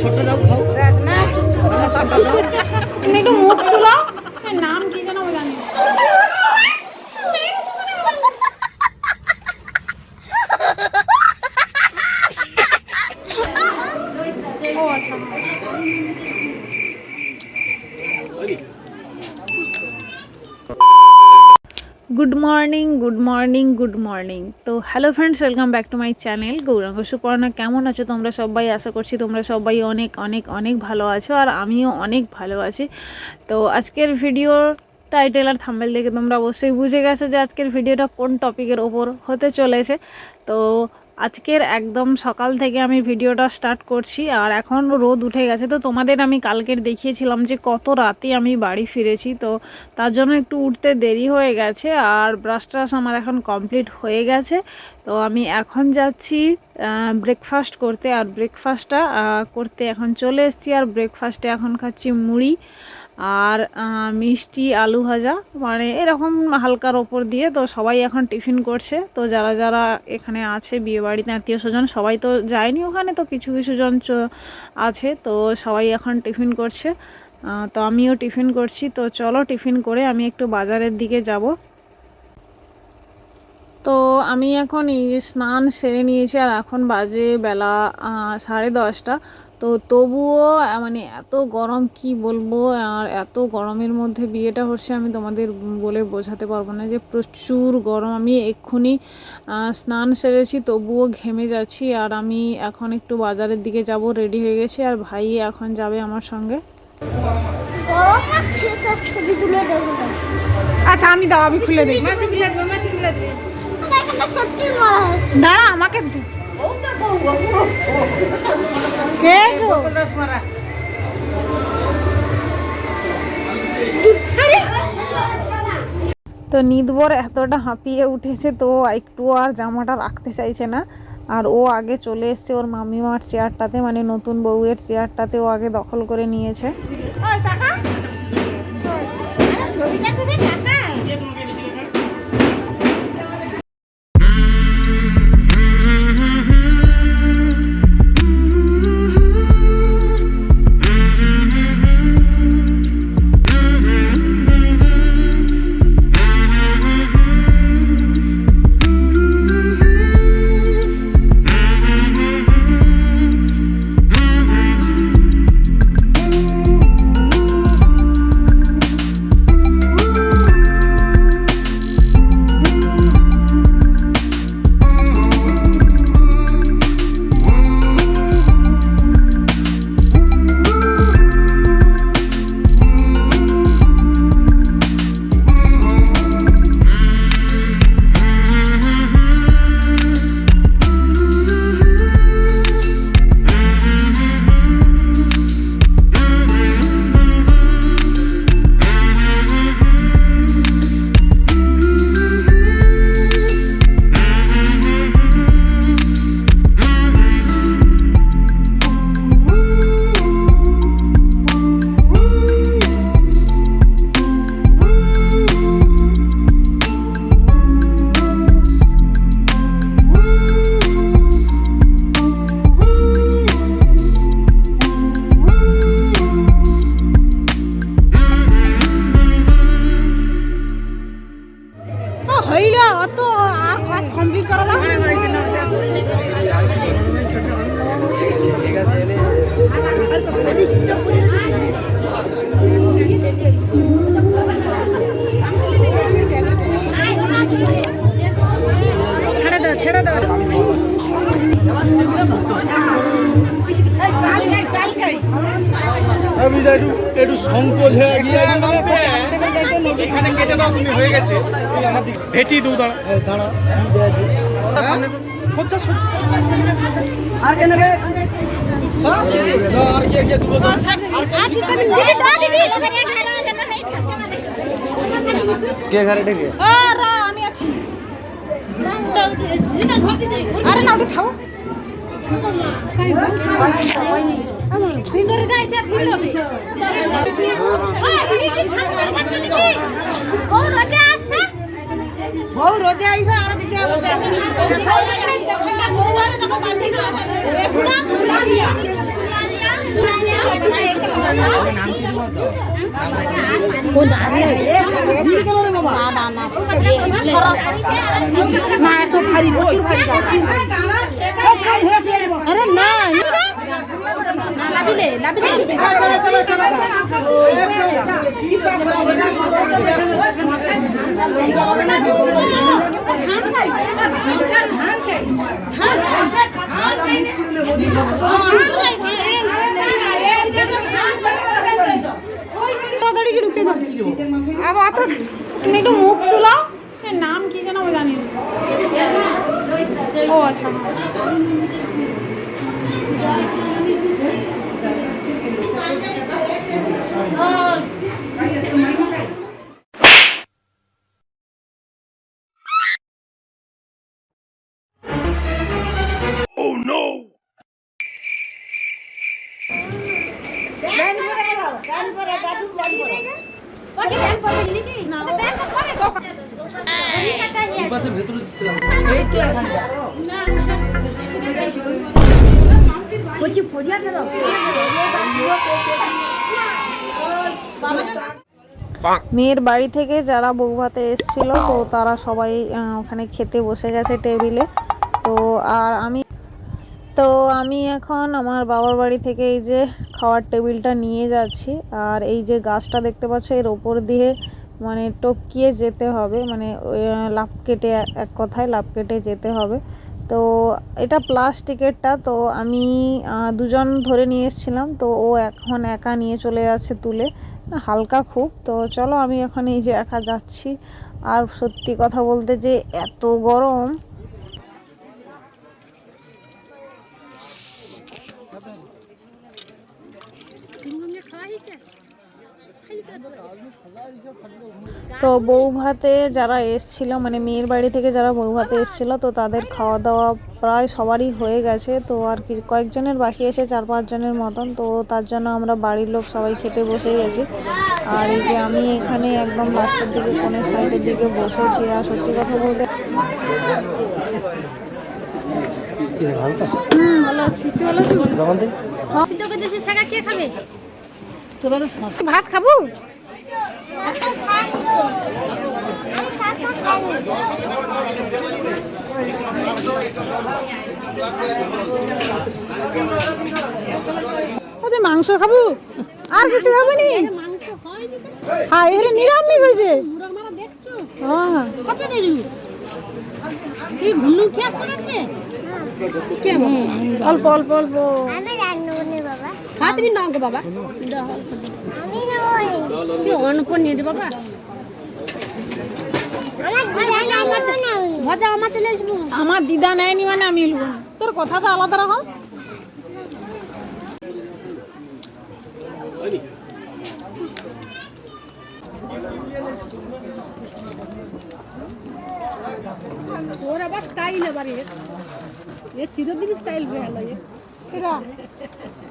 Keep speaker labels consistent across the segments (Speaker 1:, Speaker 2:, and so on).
Speaker 1: শটটা দাও খাও।
Speaker 2: না।
Speaker 1: শটটা দাও।
Speaker 3: তুমি একটু মুখ তুলো নাম কি জানো আমি জানি ও আচ্ছা। Good morning good morning good morning. তো hello friends, welcome back to my channel. Gouranga Suparna, কেমন আছো তোমরা সবাই? আশা করছি তোমরা সবাই অনেক অনেক অনেক ভালো আছো আর আমিও অনেক ভালো আছি। তো আজকের ভিডিওর টাইটেল আর থাম্বেল দেখে তোমরা অবশ্যই বুঝে গেছো যে আজকের ভিডিওটা কোন টপিকের ওপর হতে চলেছে। তো আজকের একদম সকাল থেকে আমি ভিডিওটা স্টার্ট করছি, আর এখন রোদ উঠে গেছে। তো তোমাদের আমি কালকের দেখিয়েছিলাম যে কত রাতে আমি বাড়ি ফিরেছি, তো তার জন্য একটু উঠতে দেরি হয়ে গেছে, আর ব্রাশ ট্রাশ আমার এখন কমপ্লিট হয়ে গেছে। তো আমি এখন যাচ্ছি ব্রেকফাস্ট করতে, আর ব্রেকফাস্টটা করতে এখন চলে এসেছি, আর ব্রেকফাস্টে এখন খাচ্ছি মুড়ি। আর মিষ্টি আলু ভাজা মানে এরকম হালকার ওপর দিয়ে তো সবাই এখন টিফিন করছে। তো যারা যারা এখানে আছে বিয়েবাড়িতে আত্মীয় স্বজন, সবাই তো যায়নি ওখানে, তো কিছু কিছু জন আছে, তো সবাই এখন টিফিন করছে। তো আমিও টিফিন করছি। তো চলো টিফিন করে আমি একটু বাজারের দিকে যাব। তো আমি এখন এই স্নান সেরে নিয়েছি, আর এখন বাজে বেলা সাড়ে দশটা। তো তবুও মানে এত গরম কি বলব আর এত গরমের মধ্যে বিয়েটা হচ্ছে আমি তোমাদের বলে বোঝাতে পারব না যে প্রচুর গরম। আমি এক্ষুনি স্নান সেরেছি তবুও ঘেমে যাচ্ছি আর আমি এখন একটু বাজারের দিকে যাব রেডি হয়ে গেছি আর ভাই এখন যাবে আমার সঙ্গে। আচ্ছা আমি দাও আমি খুলে দিই দাঁড়া আমাকে। কে গো? তো নিদবর এতটা হাঁপিয়ে উঠেছে তো একটু আর জামাটা রাখতে চাইছে না। আর ও আগে চলে এসছে ওর মামিমার চেয়ারটাতে মানে নতুন বউয়ের চেয়ারটাতে ও আগে দখল করে নিয়েছে।
Speaker 2: ওই টাকা আরে ছবিটা
Speaker 1: সংকোচ হয়ে গিয়ে
Speaker 4: এখানে কেটে দাও তুমি হয়ে গেছে।
Speaker 1: আমার দিকে
Speaker 4: ভেটি দু দাঁড়া।
Speaker 1: দাঁড়া
Speaker 4: সজ্জা সজ্জা
Speaker 1: আর কেন রে আর কে কে দুটো দাও।
Speaker 2: দিদি দাও দিদি এবার এক হারা যেন নেই
Speaker 1: কে ঘরে ডেকে
Speaker 3: আমি আছি। আরে না ওটা খাও।
Speaker 2: ভিতরে যাইছে
Speaker 3: বউ রোদে আইবে আর দিকে
Speaker 2: না এত ভারী প্রচুর ভারী আরে না।
Speaker 3: দাও আবার তুমি একটু মুখ তুলো। এর নাম কি যেন আমি জানি ও আচ্ছা। মেয়ের বাড়ি থেকে যারা বৌভাতে এসেছিল তো তারা সবাই আহ, ওখানে খেতে বসে গেছে টেবিলে। তো আর আমি তো আমি এখন আমার বাবার বাড়ি থেকে এই যে খাওয়ার টেবিলটা নিয়ে যাচ্ছি। আর এই যে গাছটা দেখতে পাচ্ছ, এর ওপর দিয়ে মানে টপকিয়ে যেতে হবে। মানে লাফ কেটে এক- কথায় লাফ কেটে যেতে হবে। তো এটা প্লাস্টিকেরটা, তো আমি দুজন ধরে নিয়ে এসেছিলাম। তো ও এখন একা নিয়ে চলে যাচ্ছে তুলে। হালকা খুব। তো চলো আমি এখন এই যে একা যাচ্ছি। আর সত্যি কথা বলতে যে এত গরম তো বউ ভাতে যারা এসছিল মানে মেয়ের বাড়ি থেকে যারা বউ ভাতে এসছিল তো তাদের খাওয়া দাওয়া প্রায় সবারই হয়ে গেছে। তো আর কি কয়েকজনের বাকি আছে চার পাঁচজনের মতন। তো তার জন্য আমরা বাড়ির লোক সবাই খেতে বসে গেছি আর এই যে আমি এখানে একদম লাস্টের দিকে কোণের সাইডের দিকে বসেছি। আর সত্যি কথা বলতে ভাত খাব? মাংস খাব? আর কিছু খাব নি? হ্যাঁ এখানে নিরামিষ হয়েছে। হ্যাঁ। অল্প অল্প অল্প।
Speaker 2: আমি রান্না করি বাবা
Speaker 5: হ্যাঁ তুমি নাও বাবা। তুই অনপর নিয়ে দে বাবা। ভজা আমার চলে আসব।
Speaker 3: আমার দিদা নেয়নি মানে আমি এলবো তোর কথা তো আলাদা রকম।
Speaker 5: ওর আবার স্টাইল এবার এর চিরদিন স্টাইল বেহাল এর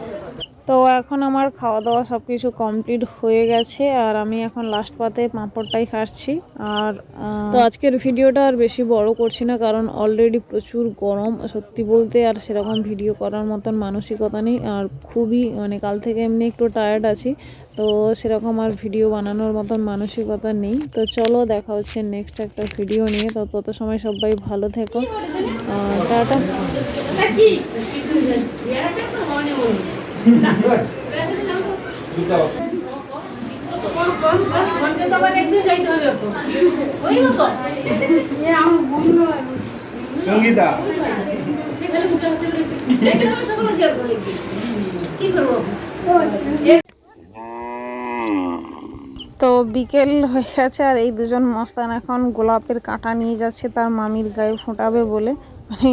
Speaker 3: এরা তো এখন আমার খাওয়া দাওয়া সব কিছু কমপ্লিট হয়ে গেছে আর আমি এখন লাস্ট পাতে পাঁপড়টাই খাচ্ছি আর তো আজকের ভিডিওটা আর বেশি বড় করছি না কারণ অলরেডি প্রচুর গরম সত্যি বলতে আর সেরকম ভিডিও করার মতন মানসিকতা নেই আর খুবই মানে কাল থেকে এমনি একটু টায়ার্ড আছি তো সেরকম আর ভিডিও বানানোর মতন মানসিকতা নেই। তো চলো দেখা হচ্ছে নেক্সট একটা ভিডিও নিয়ে। তো তত সময় সবাই ভালো থেকো। টাটা।
Speaker 1: সঙ্গীতা।
Speaker 3: তো বিকেল হয়ে গেছে আর এই দুজন মস্তান এখন গোলাপের কাঁটা নিয়ে যাচ্ছে, তার মামির গায়ে ফোটাবে বলে। মানে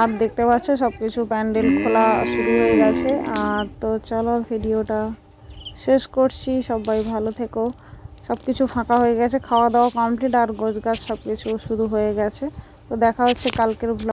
Speaker 3: আর দেখতে পাচ্ছ সব কিছু প্যান্ডেল খোলা শুরু হয়ে গেছে। আর তো চলো, ভিডিওটা শেষ করছি। সবাই ভালো থেকো। সব কিছু ফাঁকা হয়ে গেছে, খাওয়া দাওয়া কমপ্লিট আর গোছ গাছ সব কিছু শুরু হয়ে গেছে। তো দেখা হচ্ছে কালকের